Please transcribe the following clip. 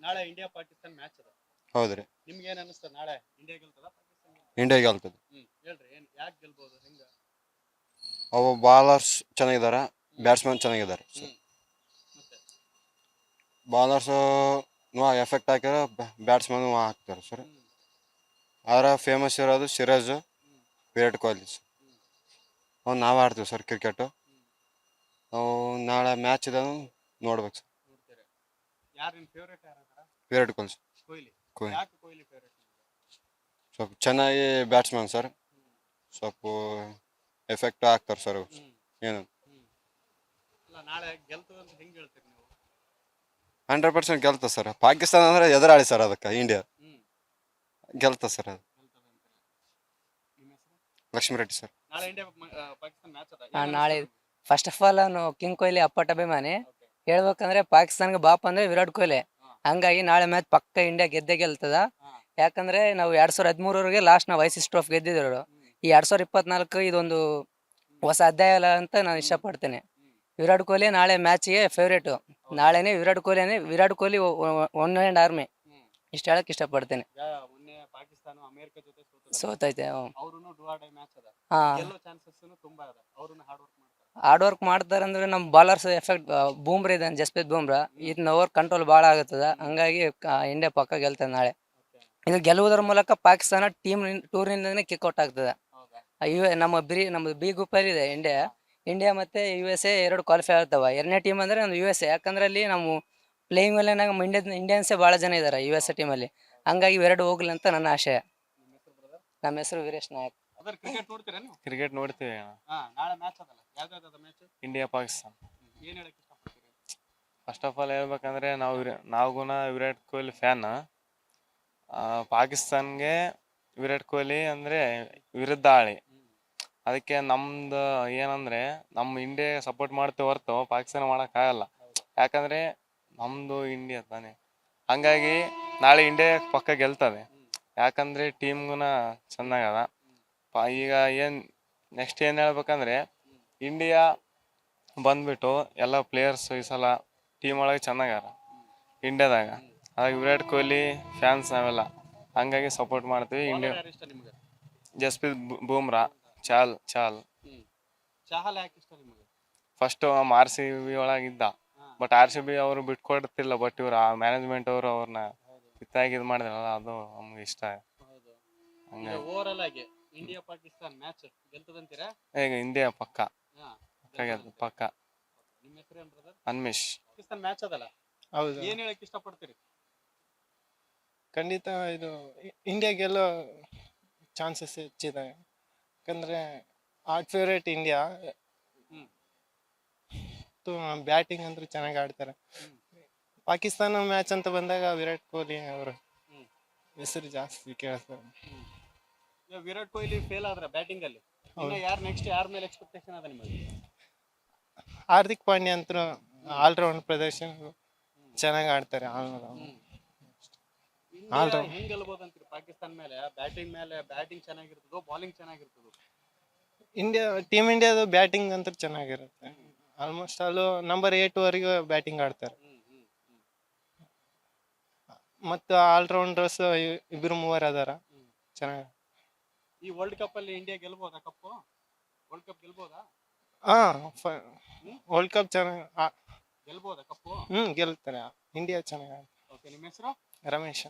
ನಾಳೆ India Pakistan match ಅದ. ಹೌದ್ರಿ. ನಿಮ್ಗೆ ಏನ್ ಅನಿಸ್ತದ? ನಾಳೆ ಇಂಡಿಯಾ ಗೆಲ್ತದ ಪಾಕಿಸ್ತಾನ ಗೆಲ್ತದ? ಇಂಡಿಯಾ ಗೆಲ್ತದೆ. ಹ್ಮ್ ಹೇಳ್ರಿ ಏನ್ ಯಾಕೆ ಗೆಲ್ಬಹುದು ಹೆಂಗ? ಅವು ಬಾಲರ್ಸ್ ಚೆನ್ನಾಗಿದ್ದಾರೆ ಬ್ಯಾಟ್ಸ್ಮನ್ ಚೆನ್ನಾಗಿದ್ದಾರೆ ಹ್ಮ್ ಮತ್ತೆ? ಬಾಲರ್ಸ್ ಎಫೆಕ್ಟ್ ಹಾಕಿದ್ರೆ ಬ್ಯಾಟ್ಸ್ಮನ್ ಹಾಕ್ತಾರೆ ಸರ್ ಹ್ಮ್. ಆದ್ರೆ ಫೇಮಸ್ ಇರೋದು ಸಿರಾಜ್ ವಿರಾಟ್ ಕೊಹ್ಲಿ ಸರ್ ಅವ್ನು ನಾವು ಆಡ್ತೀವಿ ಸರ್ ಕ್ರಿಕೆಟು ಅವು ನಾಳೆ ಮ್ಯಾಚ್ ಇದೆ ನೋಡ್ಬೇಕು ಸರ್ ನೋಡ್ತೀರಾ. ಯಾರು ನಿಮ್ ಫೇವ್ರೇಟ್ ಯಾರು? ವಿರಾಟ್ ಕೊಹ್ಲಿ ಸರ್ ಕೊಹ್ಲಿ. ಕೊಹ್ಲಿ. ಯಾಕೆ ಕೊಹ್ಲಿ ಫೇವ್ರೇಟ್ ಸ್ವಲ್ಪ ಚೆನ್ನಾಗಿ ಬ್ಯಾಟ್ಸ್ಮನ್ ಸರ್ ಸ್ವಲ್ಪ ಎಫೆಕ್ಟ್ ಆಗ್ತಾರೆ ಸರ್ ಹ್ಮ್. ಏನು? ಅಲ್ಲ ನಾಳೆ ಗೆಲ್ತದ ಅಂತ ಹೆಂಗ್ ಹೇಳ್ತೀರಿ ನೀವು? ಹಂಡ್ರೆಡ್ ಪರ್ಸೆಂಟ್ ಗೆಲ್ತ ಸರ್ ಪಾಕಿಸ್ತಾನ ಅಂದ್ರೆ ಎದುರಾಳಿ ಸರ್ ಅದಕ್ಕೆ ಇಂಡಿಯಾ ಗೆಲ್ತ ಸರ್ ಅದು. ಗೆಲ್ತದ ಅಂತೀರಾ ನಿಮ್ಮ ಹೆಸರು? ಲಕ್ಷ್ಮೀ ರೆಡ್ಡಿ ಸರ್ ನಾಳೆ ಇಂಡಿಯಾ ಪಾಕಿಸ್ತಾನ ಮ್ಯಾಚ್ ಅದ. ಹಾ, ನಾಳೆ ಫಸ್ಟ್ ಆಫ್ ಆಲ್ ಅವನು ಕಿಂಗ್ ಕೊಹ್ಲಿ ಅಪ್ಪಟ ಅಭಿಮಾನಿ. ಹೇಳ್ಬೇಕಂದ್ರೆ ಪಾಕಿಸ್ತಾನ್ಗೆ ಬಾಪ್ ಅಂದ್ರೆ ವಿರಾಟ್ ಕೊಹ್ಲಿ. ಹಂಗಾಗಿ ನಾಳೆ ಮ್ಯಾಚ್ ಪಕ್ಕ ಇಂಡಿಯಾ ಗೆದ್ದೆ ಗೆಲ್ತದ. ಯಾಕಂದ್ರೆ ನಾವು ಎರಡ್ ಸಾವಿರದ ಹದಿಮೂರವರೆಗೆ ಲಾಸ್ಟ್ ನಾವು ಐಸಿಸ್ ಟ್ರೋಫ್ ಗೆದ್ದಿದ್ರು ಈ ಎರಡ್ ಸಾವಿರದ ಇಪ್ಪತ್ನಾಲ್ಕು ಇದೊಂದು ಹೊಸ ಅಧ್ಯಾಯ ಅಲ್ಲ ಅಂತ ನಾನು ಇಷ್ಟಪಡ್ತೇನೆ. ವಿರಾಟ್ ಕೊಹ್ಲಿ ನಾಳೆ ಮ್ಯಾಚ್ಗೆ ಫೇವ್ರೇಟು ನಾಳೆನೇ Virat ಕೊಹ್ಲಿನೇ Virat Kohli one and army ಇಷ್ಟ ಹೇಳಕ್ ಇಷ್ಟಪಡ್ತೇನೆ. ಸೋತೈತೆ ಹಾ. ಹಾರ್ಡ್ ವರ್ಕ್ ಮಾಡ್ತಾರೆ ಅಂದ್ರೆ ನಮ್ಮ ಬಾಲರ್ಸ್ ಎಫೆಕ್ಟ್ ಬೂಮ್ರ ಇದೆ, ಜಸ್ಪ್ರೀತ್ ಬೂಮ್ರಾ. ಇದನ್ನ ಓವರ್ ಕಂಟ್ರೋಲ್ ಭಾಳ ಆಗುತ್ತದೆ. ಹಂಗಾಗಿ ಇಂಡಿಯಾ ಪಕ್ಕ ಗೆಲ್ತದೆ ನಾಳೆ. ಇದು ಗೆಲ್ಲುವುದರ ಮೂಲಕ ಪಾಕಿಸ್ತಾನ ಟೀಮ್ ಟೂರ್ನಿಂದನೇ ಕಿಕ್ಔಟ್ ಆಗ್ತದೆ. ಯು ನಮ್ಮ ಬ್ರಿ ನಮ್ಮ ಬಿ ಗ್ರೂಪಲ್ಲಿ ಇದೆ ಇಂಡಿಯಾ ಇಂಡಿಯಾ ಮತ್ತೆ ಯು ಎಸ್ ಎ ಎರಡು ಕ್ವಾಲಿಫೈ ಆಗ್ತವೆ. ಎರಡನೇ ಟೀಮ್ ಅಂದ್ರೆ ನಮ್ಮ ಯು ಎಸ್ ಎ ಯಾಕಂದ್ರೆ ಅಲ್ಲಿ ನಾವು ಪ್ಲೇಯಿಂಗ್ ಅಲ್ಲಿ ನಮ್ಮ ಇಂಡಿಯನ್ ಇಂಡಿಯನ್ಸೇ ಭಾಳ ಜನ ಇದ್ದಾರೆ ಯು ಎಸ್ ಎ ಟೀಮಲ್ಲಿ ಹಂಗಾಗಿ ಇವೆರಡು ಹೋಗ್ಲಿ ಅಂತ ನನ್ನ ಆಶಯ. ನಿಮ್ಮ ನಮ್ಮ ಹೆಸರು ವೀರೇಶ್ ನಾಯಕ್. ಅದರ ಕ್ರಿಕೆಟ್ ನೋಡ್ತೀರಾ ನೀವು? ಕ್ರಿಕೆಟ್ ನೋಡ್ತೀವಿ ಅಣ್ಣ. ಹಾ ನಾಳೆ ಮ್ಯಾಚ್ ಅದಲ್ಲ. ಯಾವ್ದಾವ್ದು ಮ್ಯಾಚ್ ಇಂಡಿಯಾ ಪಾಕಿಸ್ತಾನ ಏನ್ ಹೇಳಕ್ ಇಷ್ಟಪಡ್ತೀರಿ? ಫಸ್ಟ್ ಆಫ್ ಆಲ್ ಹೇಳ್ಬೇಕಂದ್ರೆ ನಾವು ವಿರಾ- ನಾವು ಗುಣ ವಿರಾಟ್ ಕೊಹ್ಲಿ ಫ್ಯಾನ್ ಪಾಕಿಸ್ತಾನ್ಗೆ ವಿರಾಟ್ ಕೊಹ್ಲಿ ಅಂದ್ರೆ ವಿರುದ್ಧ ಆಳಿ. ಅದಕ್ಕೆ ನಮ್ದು ಏನಂದ್ರೆ ನಮ್ಮ ಇಂಡಿಯಾ ಸಪೋರ್ಟ್ ಮಾಡ್ತೇವೆ ಹೊರತು ಪಾಕಿಸ್ತಾನ ಮಾಡೋಕ್ಕಾಗಲ್ಲ ಯಾಕಂದ್ರೆ ನಮ್ದು ಇಂಡಿಯಾ ತಾನೇ. ಹಂಗಾಗಿ ನಾಳೆ ಇಂಡಿಯಾ ಪಕ್ಕ ಗೆಲ್ತದೆ. ಯಾಕಂದ್ರೆ ಟೀಮ್ಗುನ ಚೆನ್ನಾಗದ. ಪ- ಈಗ ಏನು ನೆಕ್ಸ್ಟ್ ಏನು ಹೇಳ್ಬೇಕಂದ್ರೆ ಇಂಡಿಯಾ ಬಂದ್ಬಿಟ್ಟು ಎಲ್ಲ ಪ್ಲೇಯರ್ಸ್ ಈ ಸಲ ಟೀಮ್ ಒಳಗೆ ಚೆನ್ನಾಗಾರ ಇಂಡಿಯಾದಾಗ ಹಾಗಾಗಿ ವಿರಾಟ್ ಕೊಹ್ಲಿ ಫ್ಯಾನ್ಸ್ ನಾವೆಲ್ಲ. ಹಂಗಾಗಿ ಸಪೋರ್ಟ್ ಮಾಡ್ತೀವಿ ಇಂಡಿಯಾ ಜಸ್ಪ್ರೀತ್ ಬೂಮ್ರಾ ಚಾಲ್ ಚಾಲ್. ಫಸ್ಟ್ ಆರ್ ಸಿ ಬಿ ಒಳಗಿದ್ದ. ಬಟ್ ಆರ್ ಸಿ ಬಿ ಅವರು ಬಿಟ್ಕೊಡ್ತಿಲ್ಲ ಬಟ್ ಇವ್ರು ಆ ಮ್ಯಾನೇಜ್ಮೆಂಟ್ ಅವರು ಅವ್ರನ್ನ ಕಿತ್ತಾಗಿ ಇದು ಮಾಡಿದ್ರಲ್ಲ ಅದು ನಮ್ಗೆ ಇಷ್ಟ. ಹಂಗಾಗಿ. ಇಂಡಿಯಾ ಪಾಕಿಸ್ತಾನ್ ಮ್ಯಾಚ್ ಗೆಲ್ತದಂತೀರಾ? ಈಗ ಇಂಡಿಯಾ ಪಕ್ಕ. ಹಾ ಪಕ್ಕ ಗೆಲ್ತು ಪಕ್ಕ. ನಿಮ್ಮ ಹೆಸರು ಏನು ಬ್ರದರ್ ಅನ್ಮೇಶ್. ಪಾಕಿಸ್ತಾನ್ ಮ್ಯಾಚ್ ಅದಲ್ಲ? ಹೌದು. ಏನ್ ಹೇಳಕ್ ಇಷ್ಟಪಡ್ತೀರಿ? ಖಂಡಿತ ಇದು ಇ- ಇಂಡಿಯಾ ಗೆಲ್ಲೋ ಚಾನ್ಸಸ್ ಹೆಚ್ಚಿದೆ. ಯಾಕಂದ್ರೆ ಆರ್ಟ್ ಫೇವ್ರೇಟ್ ಇಂಡಿಯಾ. ಹ್ಮ್. ಬ್ಯಾಟಿಂಗ್ ಅಂದ್ರೆ ಚೆನ್ನಾಗಿ ಆಡ್ತಾರೆ. ಹ್ಮ್. ಪಾಕಿಸ್ತಾನ ಮ್ಯಾಚ್ ಅಂತ ಬಂದಾಗ ವಿರಾಟ್ ಕೊಹ್ಲಿ ಅವರು ಹ್ಮ್. ಹೆಸರು ಜಾಸ್ತಿ ಕೇಳ್ತಾರೆ. ವಿರಾಟ್ ಕೊಹ್ಲಿ ಫೇಲ್ ಆದ್ರ ಬ್ಯಾಟಿಂಗ್ ಅಲ್ಲಿ. ಇನ್ನ ಯಾರು ನೆಕ್ಸ್ಟ್ ಯಾರ ಮೇಲೆ ಎಕ್ಸ್ಪೆಕ್ಟೇಷನ್ ಅದ ನಿಮಗೆ? ಹಾರ್ದಿಕ್ ಪಾಂಡ್ಯ ಅಂತ ಆಲ್ರೌಂಡ್ ಪ್ರದರ್ಶನ ಚೆನ್ನಾಗಿ ಆಡ್ತಾರೆ All round. ಹೆಂಗ್ ಗೆಲ್ಬೋದು ಅಂತೀರಿ ಪಾಕಿಸ್ತಾನ ಮೇಲೆ ಬ್ಯಾಟಿಂಗ್ ಮೇಲೆ ಬ್ಯಾಟಿಂಗ್ ಚೆನ್ನಾಗಿರ್ತದೋ ಬೌಲಿಂಗ್ ಚೆನ್ನಾಗಿರ್ತದೋ? ಇಂಡಿಯಾ ಟೀಮ್ ಇಂಡಿಯಾದ ಬ್ಯಾಟಿಂಗ್ ಅಂತೂ ಚೆನ್ನಾಗಿರುತ್ತೆ. ಆಲ್ಮೋಸ್ಟ್ ಆಲ್ ನಂಬರ್ ಏಟ್ ವರೆಗೂ ಬ್ಯಾಟಿಂಗ್ ಆಡ್ತಾರೆ. ಹ್ಮ್ ಹ್ಮ್ ಹ್ಮ್. ಮತ್ತು ಆಲ್ರೌಂಡರ್ಸ್ ಇಬ್ರು ಮೂವರು ಅದಾರ. ಚೆನ್ನಾಗಿ ಈ ವರ್ಲ್ಡ್ ಕಪ್ ಅಲ್ಲಿ ಇಂಡಿಯಾ ಗೆಲ್ಬೋದಾ ಕಪ್ ವರ್ಲ್ಡ್ ಕಪ್ ಗೆಲ್ಬೋದಾ? ಹಾ ವರ್ಲ್ಡ್ ಕಪ್ ಚೆನ್ನಾಗಿ ಗೆಲ್ಬೋದಾ ಕಪ್ ಹ್ಮ್ ಗೆಲ್ತಾರೆ. ಇಂಡಿಯಾ ಚೆನ್ನಾಗಿ ಓಕೆ ನಿಮ್ಮ ಹೆಸರು? ರಮೇಶ್